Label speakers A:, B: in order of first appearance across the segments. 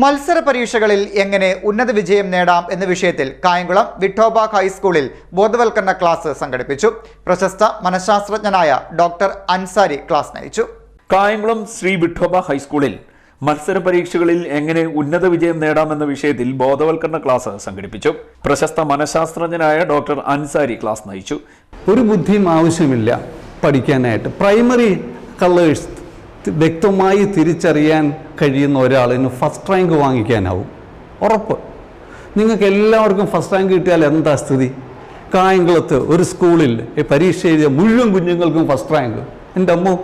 A: മത്സര പരീക്ഷകളിൽ എങ്ങനെ ഉന്നത വിജയം നേടാം എന്ന വിഷയത്തിൽ കായംകുളം വിഠോബ ഹൈസ്കൂളിൽ ബോധവൽക്കരണ ക്ലാസ് സംഘടിപ്പിച്ചു. പ്രശസ്ത മനഃശാസ്ത്രജ്ഞനായ ഡോക്ടർ അൻസാരി ക്ലാസ് നയിച്ചു.
B: കായംകുളം ശ്രീ വിഠോബ ഹൈസ്കൂളിൽ മത്സര പരീക്ഷകളിൽ എങ്ങനെ ഉന്നത വിജയം നേടാമെന്ന വിഷയത്തിൽ ബോധവൽക്കരണ ക്ലാസ് സംഘടിപ്പിച്ചു. പ്രശസ്ത മനഃശാസ്ത്രജ്ഞനായ ഡോക്ടർ അൻസാരി ക്ലാസ് നയിച്ചു.
C: ഒരു ബുദ്ധിയും ആവശ്യമില്ല പഠിക്കാനായിട്ട്. പ്രൈമറി കളേഴ്സ് വ്യക്തമായി തിരിച്ചറിയാൻ കഴിയുന്ന ഒരാളിന് ഫസ്റ്റ് റാങ്ക് വാങ്ങിക്കാനാവും. ഉറപ്പ്. നിങ്ങൾക്ക് എല്ലാവർക്കും ഫസ്റ്റ് റാങ്ക് കിട്ടിയാൽ എന്താ സ്ഥിതി? കായംകുളത്ത് ഒരു സ്കൂളിൽ പരീക്ഷ എഴുതിയ മുഴുവൻ കുഞ്ഞുങ്ങൾക്കും ഫസ്റ്റ് റാങ്ക് എന്റെ അമ്മ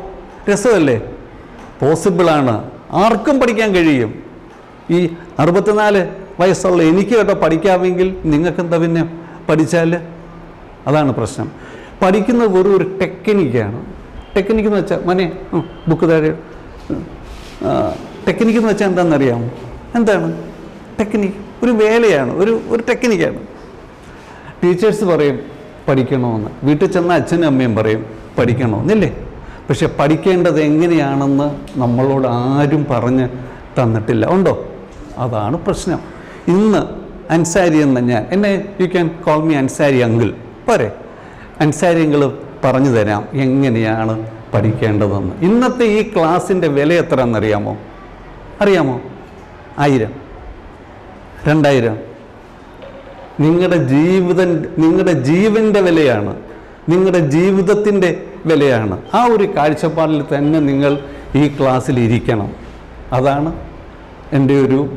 C: രസമല്ലേ? പോസിബിളാണ് ആർക്കും പഠിക്കാൻ കഴിയും. ഈ അറുപത്തിനാല് വയസ്സുള്ള എനിക്ക് കേട്ടോ പഠിക്കാമെങ്കിൽ നിങ്ങൾക്കെന്താ പിന്നെ പഠിച്ചാൽ അതാണ് പ്രശ്നം. പഠിക്കുന്നത് വെറും ഒരു ടെക്നിക്കാണ് ടെക്നിക്ക് എന്ന് വെച്ചാൽ മനെ ബുക്ക് താഴെ ടെക്നിക്ക് എന്ന് വെച്ചാൽ എന്താണെന്നറിയാമോ എന്താണ്? ടെക്നിക്ക് ഒരു വേലയാണ്. ഒരു ഒരു ടെക്നിക്കാണ് ടീച്ചേഴ്സ് പറയും പഠിക്കണമെന്ന് വീട്ടിൽ ചെന്ന അച്ഛനും അമ്മയും പറയും പഠിക്കണമെന്നില്ലേ പക്ഷെ പഠിക്കേണ്ടത് എങ്ങനെയാണെന്ന് നമ്മളോട് ആരും പറഞ്ഞ് തന്നിട്ടില്ല. ഉണ്ടോ? അതാണ് പ്രശ്നം. ഇന്ന് അൻസാരി എന്ന ഞാൻ എന്നെ you can call me Ansari uncle പോരെ. അൻസാരി അങ്കിൾ പറഞ്ഞു തരാം എങ്ങനെയാണ് പഠിക്കേണ്ടതെന്ന്. ഇന്നത്തെ ഈ ക്ലാസ്സിന്റെ വില എത്ര എന്നറിയാമോ അറിയാമോ? ആയിരം. രണ്ടായിരം. നിങ്ങളുടെ ജീവിത നിങ്ങളുടെ ജീവന്റെ വിലയാണ്. നിങ്ങളുടെ ജീവിതത്തിന്റെ വിലയാണ്. ആ ഒരു കാഴ്ചപ്പാടിൽ തന്നെ നിങ്ങൾ ഈ ക്ലാസ്സിൽ ഇരിക്കണം. അതാണ് എന്റെ ഒരു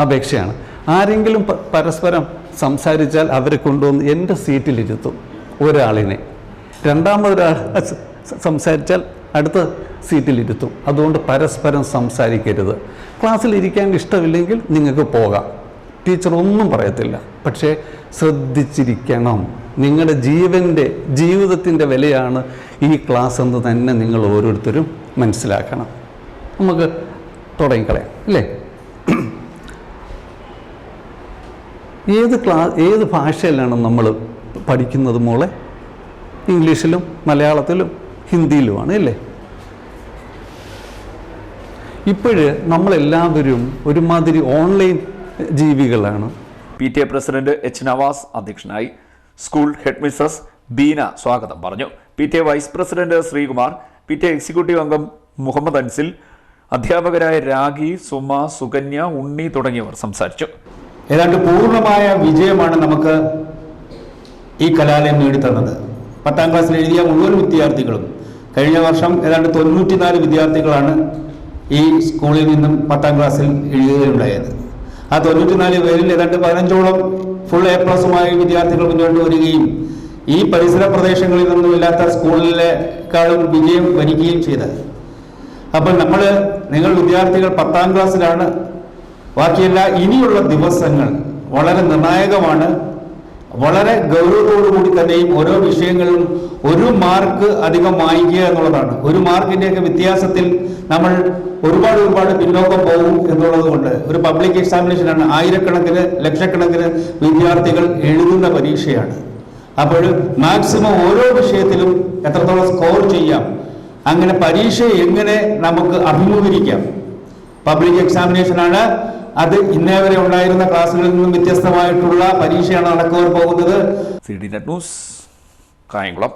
C: അപേക്ഷയാണ്. ആരെങ്കിലും പരസ്പരം സംസാരിച്ചാൽ അവരെ കൊണ്ടുവന്ന് എന്റെ സീറ്റിലിരുത്തും. ഒരാളിനെ. രണ്ടാമതൊരാൾ സംസാരിച്ചാൽ അടുത്ത സീറ്റിലിരുത്തും. അതുകൊണ്ട് പരസ്പരം സംസാരിക്കരുത്. ക്ലാസ്സിൽ ഇരിക്കാൻ ഇഷ്ടമില്ലെങ്കിൽ നിങ്ങൾക്ക് പോകാം. ടീച്ചർ ഒന്നും പറയത്തില്ല. പക്ഷേ ശ്രദ്ധിച്ചിരിക്കണം. നിങ്ങളുടെ ജീവന്റെ ജീവിതത്തിന്റെ വിലയാണ് ഈ ക്ലാസ് എന്ന് തന്നെ നിങ്ങൾ ഓരോരുത്തരും മനസ്സിലാക്കണം. നമുക്ക് തുടങ്ങിക്കളയാം അല്ലേ? ഏത് ക്ലാ ഏത് ഭാഷയിലാണ് നമ്മൾ പഠിക്കുന്നത് മോളെ? ഇംഗ്ലീഷിലും മലയാളത്തിലും ഹിന്ദിയിലുമാണ് അല്ലേ? ഇപ്പോഴ് നമ്മളെല്ലാവരും ഒരുമാതിരി online ജീവികളാണ്.
B: P T A president H Navas അധ്യക്ഷനായി സ്കൂൾ ഹെഡ് മിസ്സസ് ബീന സ്വാഗതം പറഞ്ഞു. P T A vice president Sreekumar P T A executive അംഗം മുഹമ്മദ് അൻസിൽ അധ്യാപകരായ രാഗി സുമ സുകന്യ ഉണ്ണി തുടങ്ങിയവർ സംസാരിച്ചു.
D: ഏതാണ്ട് പൂർണമായ വിജയമാണ് നമുക്ക് ഈ കലാലയം നേടിത്തന്നത്. പത്താം ക്ലാസ്സിൽ എഴുതിയ മുഴുവൻ വിദ്യാർത്ഥികളും കഴിഞ്ഞ വർഷം ഏതാണ്ട് തൊണ്ണൂറ്റിനാല് വിദ്യാർത്ഥികളാണ് ഈ സ്കൂളിൽ നിന്നും പത്താം ക്ലാസ്സിൽ എഴുതുകയുണ്ടായത് ആ തൊണ്ണൂറ്റിനാല് പേരിൽ ഏതാണ്ട് പതിനഞ്ചോളം ഫുൾ എ പ്ലസുമായി വിദ്യാർത്ഥികൾ മുന്നോട്ട് വരികയും ഈ പരിസര പ്രദേശങ്ങളിൽ നിന്നും ഇല്ലാത്ത സ്കൂളിലേക്കാളും വിജയം വരികയും ചെയ്തത്. അപ്പോൾ നമ്മൾ നിങ്ങൾ വിദ്യാർത്ഥികൾ പത്താം ക്ലാസ്സിലാണ്. ബാക്കിയല്ല ഇനിയുള്ള ദിവസങ്ങൾ വളരെ നിർണായകമാണ്. വളരെ ഗൗരവത്തോടു കൂടി തന്നെയും ഓരോ വിഷയങ്ങളും ഒരു മാർക്ക് അധികം വാങ്ങിക്കുക എന്നുള്ളതാണ്. ഒരു മാർക്കിന്റെയൊക്കെ വ്യത്യാസത്തിൽ നമ്മൾ ഒരുപാട് ഒരുപാട് പിന്നോക്കം പോകും എന്നുള്ളത് കൊണ്ട് ഒരു പബ്ലിക് എക്സാമിനേഷനാണ് ആയിരക്കണക്കിന് ലക്ഷക്കണക്കിന് വിദ്യാർത്ഥികൾ എഴുതുന്ന പരീക്ഷയാണ്. അപ്പോൾ മാക്സിമം ഓരോ വിഷയത്തിലും എത്രത്തോളം സ്കോർ ചെയ്യാം അങ്ങനെ പരീക്ഷ എങ്ങനെ നമുക്ക് അഭിമുഖീകരിക്കാം? പബ്ലിക് എക്സാമിനേഷൻ ആണ് അത് ഇന്നേ വരെ ഉണ്ടായിരുന്ന ക്ലാസ്സുകളിൽ നിന്നും വ്യത്യസ്തമായിട്ടുള്ള പരീക്ഷയാണ് നടക്കുവാൻ പോകുന്നത്.
B: C D net news Kayamkulam.